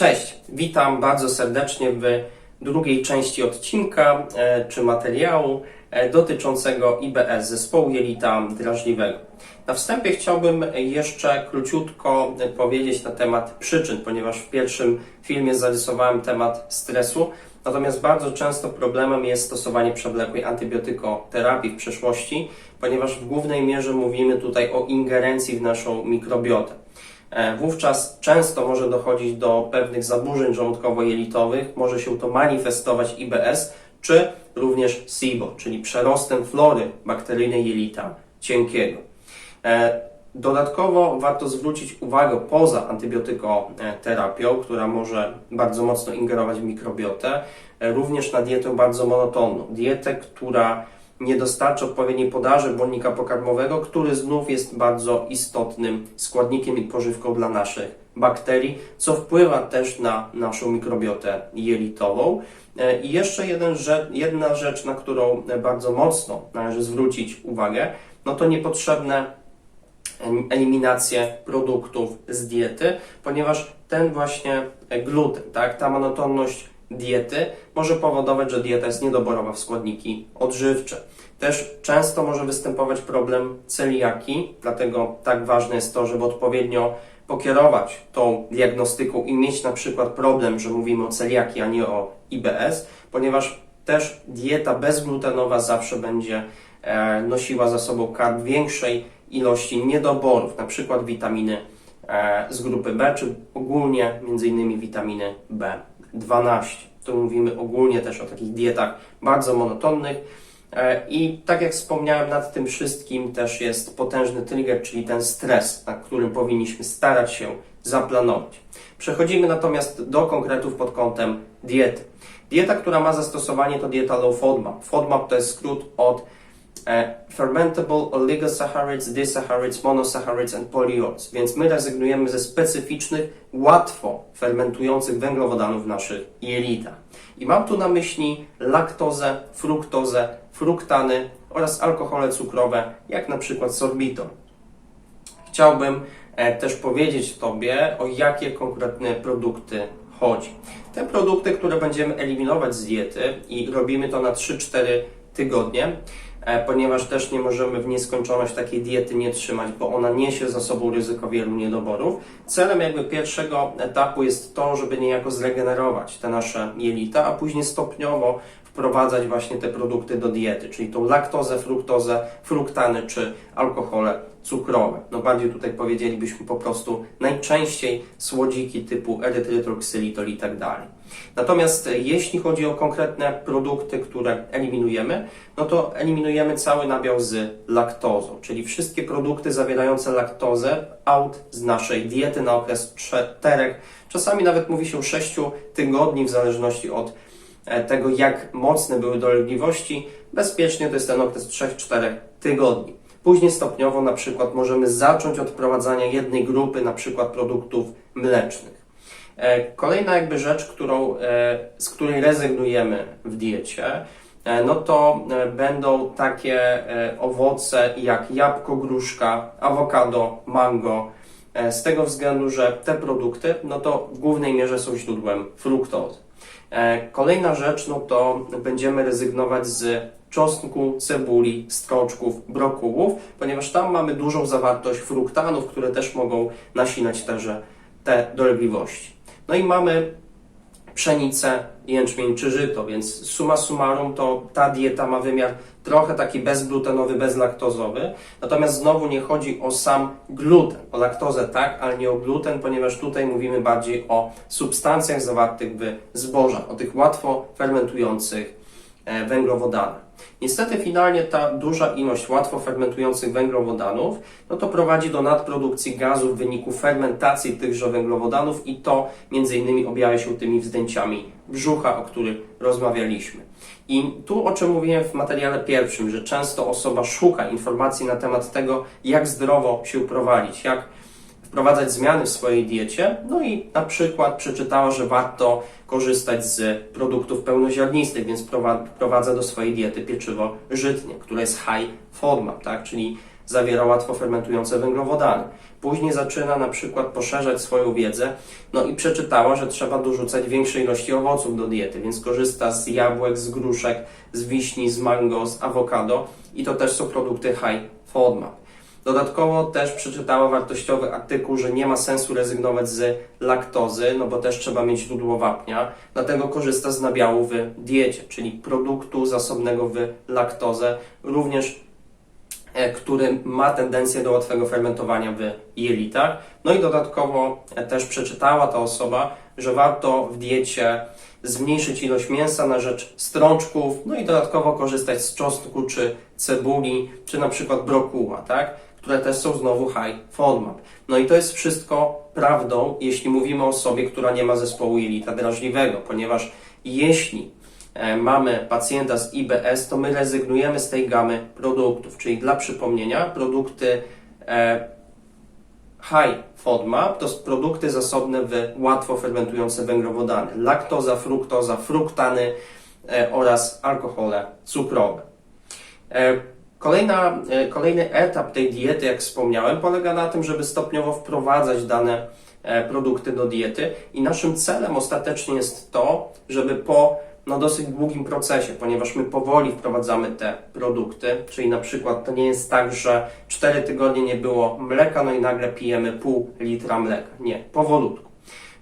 Cześć, witam bardzo serdecznie w drugiej części odcinka e, czy materiału e, dotyczącego IBS, zespołu jelita drażliwego. Na wstępie chciałbym jeszcze króciutko powiedzieć na temat przyczyn, ponieważ w pierwszym filmie zarysowałem temat stresu, natomiast bardzo często problemem jest stosowanie przewlekłej antybiotykoterapii w przeszłości, ponieważ w głównej mierze mówimy tutaj o ingerencji w naszą mikrobiotę. E, Wówczas często może dochodzić do pewnych zaburzeń żołądkowo-jelitowych, może się to manifestować IBS, czy również SIBO, czyli przerostem flory bakteryjnej jelita cienkiego. E, Dodatkowo warto zwrócić uwagę poza antybiotykoterapią, która może bardzo mocno ingerować w mikrobiotę, e, również na dietę bardzo monotonną. Dietę, która nie dostarcza odpowiedniej podaży błonnika pokarmowego, który znów jest bardzo istotnym składnikiem i pożywką dla naszych bakterii, co wpływa też na naszą mikrobiotę jelitową. E, I jeszcze jeden jedna rzecz, na którą bardzo mocno należy zwrócić uwagę, no to niepotrzebne eliminację produktów z diety, ponieważ ten właśnie gluten, tak, ta monotonność diety może powodować, że dieta jest niedoborowa w składniki odżywcze. Też często może występować problem celiaki, dlatego tak ważne jest to, żeby odpowiednio pokierować tą diagnostyką i mieć na przykład problem, że mówimy o celiaki, a nie o IBS, ponieważ też dieta bezglutenowa zawsze będzie e, nosiła za sobą karb większej ilości niedoborów, na przykład witaminy e, z grupy B, czy ogólnie między innymi witaminy B12. Tu mówimy ogólnie też o takich dietach bardzo monotonnych. E, I tak jak wspomniałem, nad tym wszystkim też jest potężny trigger, czyli ten stres, na którym powinniśmy starać się zaplanować. Przechodzimy natomiast do konkretów pod kątem diety. Dieta, która ma zastosowanie, to dieta low FODMAP. FODMAP to jest skrót od e, Fermentable Oligosaccharides, Disaccharides, Monosaccharides and Polyols. Więc my rezygnujemy ze specyficznych, łatwo fermentujących węglowodanów w naszych jelitach. I mam tu na myśli laktozę, fruktozę, fruktany oraz alkohole cukrowe, jak na przykład sorbitol. Chciałbym e, też powiedzieć Tobie, o jakie konkretne produkty chodzi. Te produkty, które będziemy eliminować z diety i robimy to na 3-4 tygodnie, ponieważ też nie możemy w nieskończoność takiej diety nie trzymać, bo ona niesie za sobą ryzyko wielu niedoborów. Celem jakby pierwszego etapu jest to, żeby niejako zregenerować te nasze jelita, a później stopniowo wprowadzać właśnie te produkty do diety, czyli tą laktozę, fruktozę, fruktany czy alkohole cukrowe. No bardziej tutaj powiedzielibyśmy po prostu najczęściej słodziki typu erytrytroksylitol i tak dalej. Natomiast e, jeśli chodzi o konkretne produkty, które eliminujemy, no to eliminujemy cały nabiał z laktozą, czyli wszystkie produkty zawierające laktozę out z naszej diety na okres 4, czasami nawet mówi się 6 tygodni w zależności od tego, jak mocne były dolegliwości. Bezpiecznie to jest ten okres 3-4 tygodni. Później stopniowo na przykład możemy zacząć od wprowadzania jednej grupy, na przykład produktów mlecznych. E, Kolejna jakby rzecz, którą, e, z której rezygnujemy w diecie, e, no to e, będą takie e, owoce jak jabłko, gruszka, awokado, mango, e, z tego względu, że te produkty, no to w głównej mierze są źródłem fruktozy. E, Kolejna rzecz, no to będziemy rezygnować z czosnku, cebuli, stroczków, brokułów, ponieważ tam mamy dużą zawartość fruktanów, które też mogą nasilać te, te dolegliwości. No i mamy pszenicę, jęczmień czy żyto, więc summa summarum to ta dieta ma wymiar trochę taki bezglutenowy, bezlaktozowy. Natomiast znowu nie chodzi o sam gluten, o laktozę tak, ale nie o gluten, ponieważ tutaj mówimy bardziej o substancjach zawartych w zbożach, o tych łatwo fermentujących e, węglowodanach. Niestety finalnie ta duża ilość łatwo fermentujących węglowodanów no to prowadzi do nadprodukcji gazu w wyniku fermentacji tychże węglowodanów i to między innymi objawia się tymi wzdęciami brzucha, o których rozmawialiśmy. I tu o czym mówiłem w materiale pierwszym, że często osoba szuka informacji na temat tego, jak zdrowo się prowadzić, jak wprowadzać zmiany w swojej diecie, no i na przykład przeczytała, że warto korzystać z produktów pełnoziarnistych, więc wprowadza do swojej diety pieczywo żytnie, które jest high FODMAP, tak? czyli zawiera łatwo fermentujące węglowodany. Później zaczyna na przykład poszerzać swoją wiedzę, no i przeczytała, że trzeba dorzucać większej ilości owoców do diety, więc korzysta z jabłek, z gruszek, z wiśni, z mango, z awokado i to też są produkty high FODMAP. Dodatkowo też przeczytała wartościowy artykuł, że nie ma sensu rezygnować z laktozy, no bo też trzeba mieć źródło wapnia, dlatego korzysta z nabiału w diecie, czyli produktu zasobnego w laktozę, również e, który ma tendencję do łatwego fermentowania w jelitach. No i dodatkowo e, też przeczytała ta osoba, że warto w diecie zmniejszyć ilość mięsa na rzecz strączków, no i dodatkowo korzystać z czosnku czy cebuli, czy na przykład brokuła, tak? Które też są znowu high FODMAP. No i to jest wszystko prawdą, jeśli mówimy o osobie, która nie ma zespołu jelita drażliwego, ponieważ jeśli e, mamy pacjenta z IBS, to my rezygnujemy z tej gamy produktów, czyli dla przypomnienia produkty e, high FODMAP to produkty zasobne w łatwo fermentujące węglowodany, laktoza, fruktoza, fruktany e, oraz alkohole cukrowe. Kolejna, e, kolejny etap tej diety, jak wspomniałem, polega na tym, żeby stopniowo wprowadzać dane e, produkty do diety i naszym celem ostatecznie jest to, żeby po no, dosyć długim procesie, ponieważ my powoli wprowadzamy te produkty, czyli na przykład to nie jest tak, że 4 tygodnie nie było mleka, no i nagle pijemy pół litra mleka. Nie, powolutku.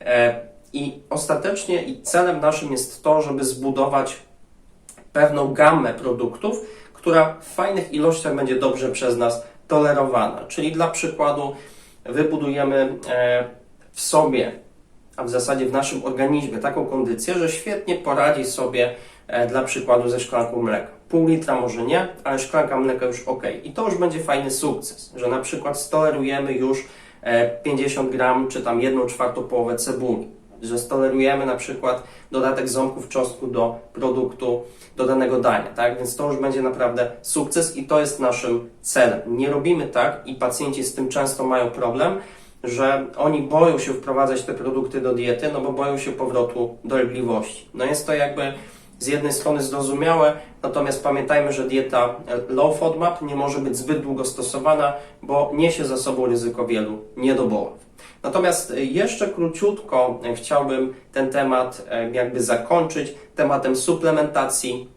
E, I ostatecznie i celem naszym jest to, żeby zbudować pewną gamę produktów, która w fajnych ilościach będzie dobrze przez nas tolerowana. Czyli dla przykładu wybudujemy e, w sobie, a w zasadzie w naszym organizmie taką kondycję, że świetnie poradzi sobie e, dla przykładu ze szklanką mleka. Pół litra może nie, ale szklanka mleka już ok. I to już będzie fajny sukces, że na przykład stolerujemy już 50 e, gram czy tam 1 czwartą połowę cebuli że stolerujemy na przykład dodatek ząbków czosnku do produktu, do danego dania, tak? Więc to już będzie naprawdę sukces i to jest naszym celem. Nie robimy tak i pacjenci z tym często mają problem, że oni boją się wprowadzać te produkty do diety, no bo boją się powrotu dolegliwości. No jest to jakby z jednej strony zrozumiałe, natomiast pamiętajmy, że dieta low FODMAP nie może być zbyt długo stosowana, bo niesie za sobą ryzyko wielu niedoborów. Natomiast jeszcze króciutko chciałbym ten temat e, jakby zakończyć tematem suplementacji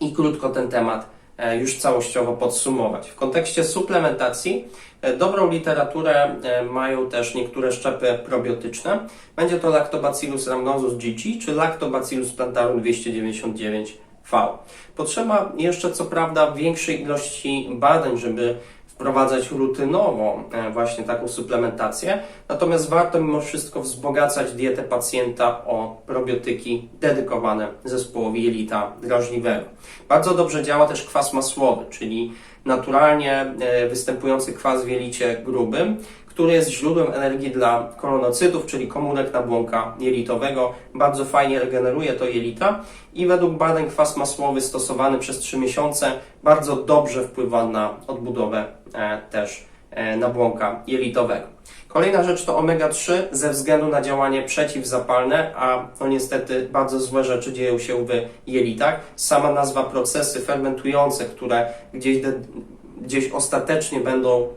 i krótko ten temat e, już całościowo podsumować. W kontekście suplementacji e, dobrą literaturę mają też niektóre szczepy probiotyczne. Będzie to Lactobacillus rhamnosus GG czy Lactobacillus plantarum 299V. Potrzeba jeszcze co prawda większej ilości badań, żeby wprowadzać rutynowo e, właśnie taką suplementację, natomiast warto mimo wszystko wzbogacać dietę pacjenta o probiotyki dedykowane zespołowi jelita drażliwego. Bardzo dobrze działa też kwas masłowy, czyli naturalnie e, występujący kwas w jelicie grubym, który jest źródłem energii dla kolonocytów, czyli komórek nabłonka jelitowego. Bardzo fajnie regeneruje to jelita i według badań kwas masłowy stosowany przez 3 miesiące bardzo dobrze wpływa na odbudowę też e, nabłonka jelitowego. Kolejna rzecz to omega-3 ze względu na działanie przeciwzapalne, a no niestety bardzo złe rzeczy dzieją się w jelitach. Sama nazwa procesy fermentujące, które gdzieś, gdzieś ostatecznie będą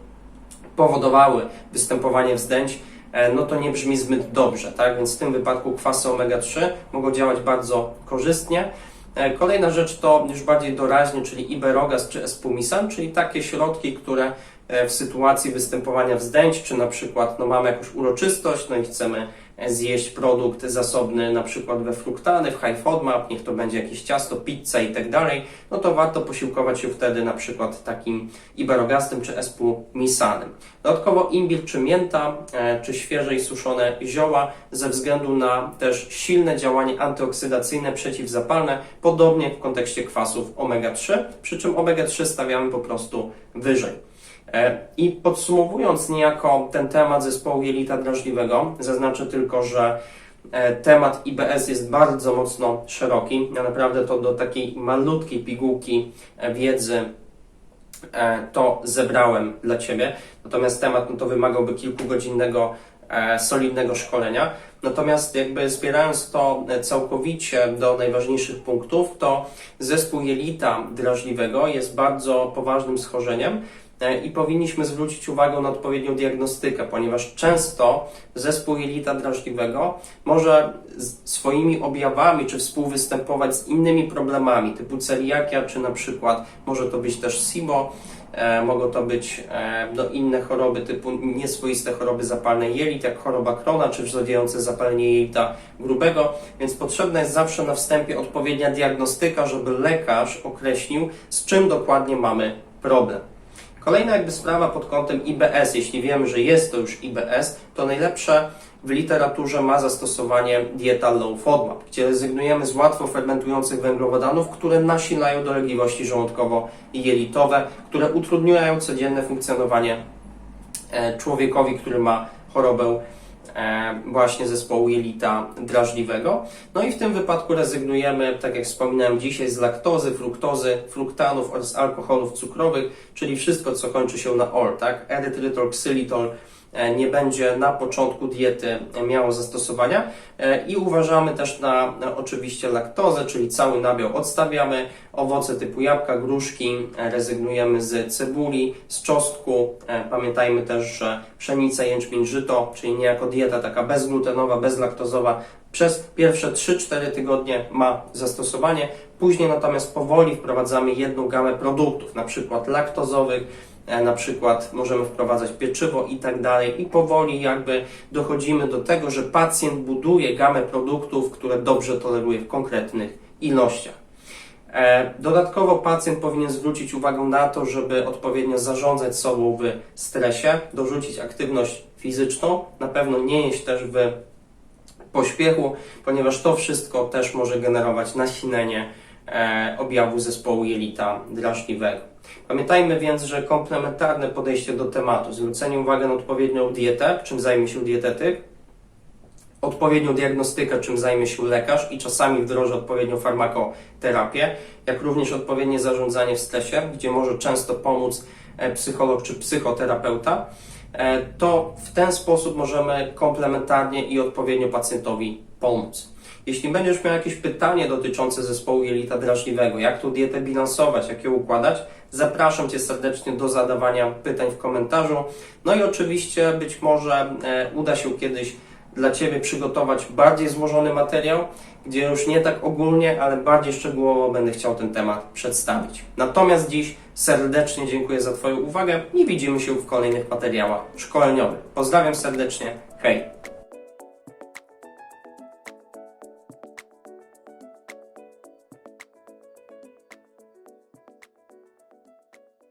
powodowały występowanie wzdęć, e, no to nie brzmi zbyt dobrze, tak? Więc w tym wypadku kwasy omega-3 mogą działać bardzo korzystnie. E, kolejna rzecz to już bardziej doraźnie, czyli iberogaz czy espumisan, czyli takie środki, które e, w sytuacji występowania wzdęć, czy na przykład no, mamy jakąś uroczystość, no i chcemy zjeść produkt zasobny na przykład we fruktany, w high FODMAP, niech to będzie jakieś ciasto, pizza i tak dalej, no to warto posiłkować się wtedy na przykład takim iberogastym czy espumisanem. Dodatkowo imbir czy mięta, e, czy świeże i suszone zioła ze względu na też silne działanie antyoksydacyjne, przeciwzapalne, podobnie w kontekście kwasów omega-3, przy czym omega-3 stawiamy po prostu wyżej. E, I podsumowując niejako ten temat zespołu jelita drażliwego, zaznaczę tylko, że e, temat IBS jest bardzo mocno szeroki. Ja naprawdę to do takiej malutkiej pigułki e, wiedzy to zebrałem dla Ciebie. Natomiast temat no to wymagałby kilkugodzinnego solidnego szkolenia. Natomiast jakby zbierając to całkowicie do najważniejszych punktów, to zespół jelita drażliwego jest bardzo poważnym schorzeniem, i powinniśmy zwrócić uwagę na odpowiednią diagnostykę, ponieważ często zespół jelita drażliwego może swoimi objawami czy współwystępować z innymi problemami typu celiakia, czy na przykład może to być też SIBO, e, mogą to być e, no, inne choroby typu nieswoiste choroby zapalne jelit, jak choroba Krona, czy wzrodzające zapalenie jelita grubego, więc potrzebna jest zawsze na wstępie odpowiednia diagnostyka, żeby lekarz określił, z czym dokładnie mamy problem. Kolejna jakby sprawa pod kątem IBS, jeśli wiemy, że jest to już IBS, to najlepsze w literaturze ma zastosowanie dieta low FODMAP, gdzie rezygnujemy z łatwo fermentujących węglowodanów, które nasilają dolegliwości żołądkowo-jelitowe, które utrudniają codzienne funkcjonowanie e, człowiekowi, który ma chorobę właśnie zespołu jelita drażliwego. No i w tym wypadku rezygnujemy, tak jak wspominałem dzisiaj, z laktozy, fruktozy, fruktanów oraz alkoholów cukrowych, czyli wszystko, co kończy się na ol, tak? Erytrytol, ksylitol e, nie będzie na początku diety miało zastosowania E, i uważamy też na, oczywiście laktozę, czyli cały nabiał odstawiamy, owoce typu jabłka, gruszki, e, rezygnujemy z cebuli, z czosnku. E, Pamiętajmy też, że pszenica, jęczmień, żyto, czyli niejako dieta taka bezglutenowa, bezlaktozowa, przez pierwsze 3-4 tygodnie ma zastosowanie. Później natomiast powoli wprowadzamy jedną gamę produktów, na przykład laktozowych, e, na przykład możemy wprowadzać pieczywo i tak dalej i powoli jakby dochodzimy do tego, że pacjent buduje gamę produktów, które dobrze toleruje w konkretnych ilościach. E, Dodatkowo pacjent powinien zwrócić uwagę na to, żeby odpowiednio zarządzać sobą w stresie, dorzucić aktywność fizyczną, na pewno nie jeść też w pośpiechu, ponieważ to wszystko też może generować nasilenie e, objawu zespołu jelita drażliwego. Pamiętajmy więc, że komplementarne podejście do tematu, zwrócenie uwagi na odpowiednią dietę, czym zajmie się dietetyk, odpowiednią diagnostykę, czym zajmie się lekarz i czasami wdroży odpowiednią farmakoterapię, jak również odpowiednie zarządzanie w stresie, gdzie może często pomóc e, psycholog czy psychoterapeuta, e, to w ten sposób możemy komplementarnie i odpowiednio pacjentowi pomóc. Jeśli będziesz miał jakieś pytanie dotyczące zespołu jelita drażliwego, jak tą dietę bilansować, jak ją układać, zapraszam Cię serdecznie do zadawania pytań w komentarzu. No i oczywiście być może e, uda się kiedyś dla Ciebie przygotować bardziej złożony materiał, gdzie już nie tak ogólnie, ale bardziej szczegółowo będę chciał ten temat przedstawić. Natomiast dziś serdecznie dziękuję za Twoją uwagę i widzimy się w kolejnych materiałach szkoleniowych. Pozdrawiam serdecznie, hej!